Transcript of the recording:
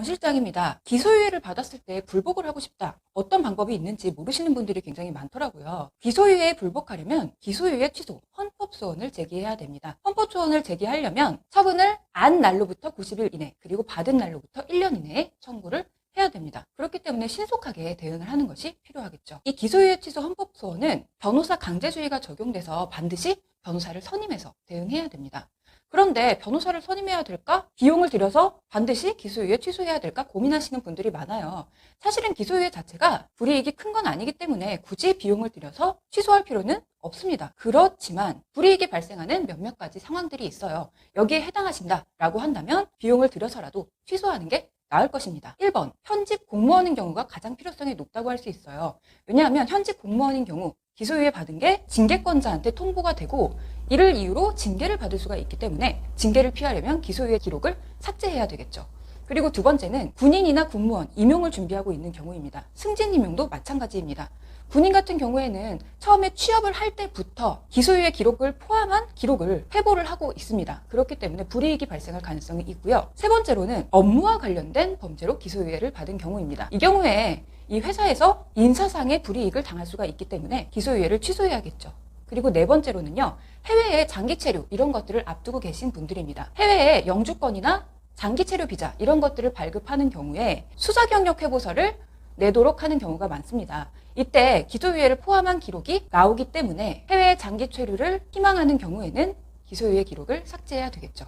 정 실장입니다. 기소유예를 받았을 때 불복을 하고 싶다. 어떤 방법이 있는지 모르시는 분들이 굉장히 많더라고요. 기소유예에 불복하려면 기소유예 취소, 헌법소원을 제기해야 됩니다. 헌법소원을 제기하려면 처분을 안 날로부터 90일 이내, 그리고 받은 날로부터 1년 이내에 청구를 해야 됩니다. 그렇기 때문에 신속하게 대응을 하는 것이 필요하겠죠. 이 기소유예 취소 헌법소원은 변호사 강제주의가 적용돼서 반드시 변호사를 선임해서 대응해야 됩니다. 그런데 변호사를 선임해야 될까? 비용을 들여서 반드시 기소유예 취소해야 될까? 고민하시는 분들이 많아요. 사실은 기소유예 자체가 불이익이 큰 건 아니기 때문에 굳이 비용을 들여서 취소할 필요는 없습니다. 그렇지만 불이익이 발생하는 몇몇 가지 상황들이 있어요. 여기에 해당하신다라고 한다면 비용을 들여서라도 취소하는 게 나을 것입니다. 1번, 현직 공무원인 경우가 가장 필요성이 높다고 할 수 있어요. 왜냐하면 현직 공무원인 경우 기소유예 받은 게 징계권자한테 통보가 되고 이를 이유로 징계를 받을 수가 있기 때문에 징계를 피하려면 기소유예 기록을 삭제해야 되겠죠. 그리고 두 번째는 군인이나 군무원 임용을 준비하고 있는 경우입니다. 승진 임용도 마찬가지입니다. 군인 같은 경우에는 처음에 취업을 할 때부터 기소유예 기록을 포함한 기록을 회보를 하고 있습니다. 그렇기 때문에 불이익이 발생할 가능성이 있고요. 세 번째로는 업무와 관련된 범죄로 기소유예를 받은 경우입니다. 이 경우에 이 회사에서 인사상의 불이익을 당할 수가 있기 때문에 기소유예를 취소해야겠죠. 그리고 네 번째로는요, 해외에 장기 체류 이런 것들을 앞두고 계신 분들입니다. 해외에 영주권이나 장기 체류 비자 이런 것들을 발급하는 경우에 수사 경력 회보서를 내도록 하는 경우가 많습니다. 이때 기소유예를 포함한 기록이 나오기 때문에 해외 장기 체류를 희망하는 경우에는 기소유예 기록을 삭제해야 되겠죠.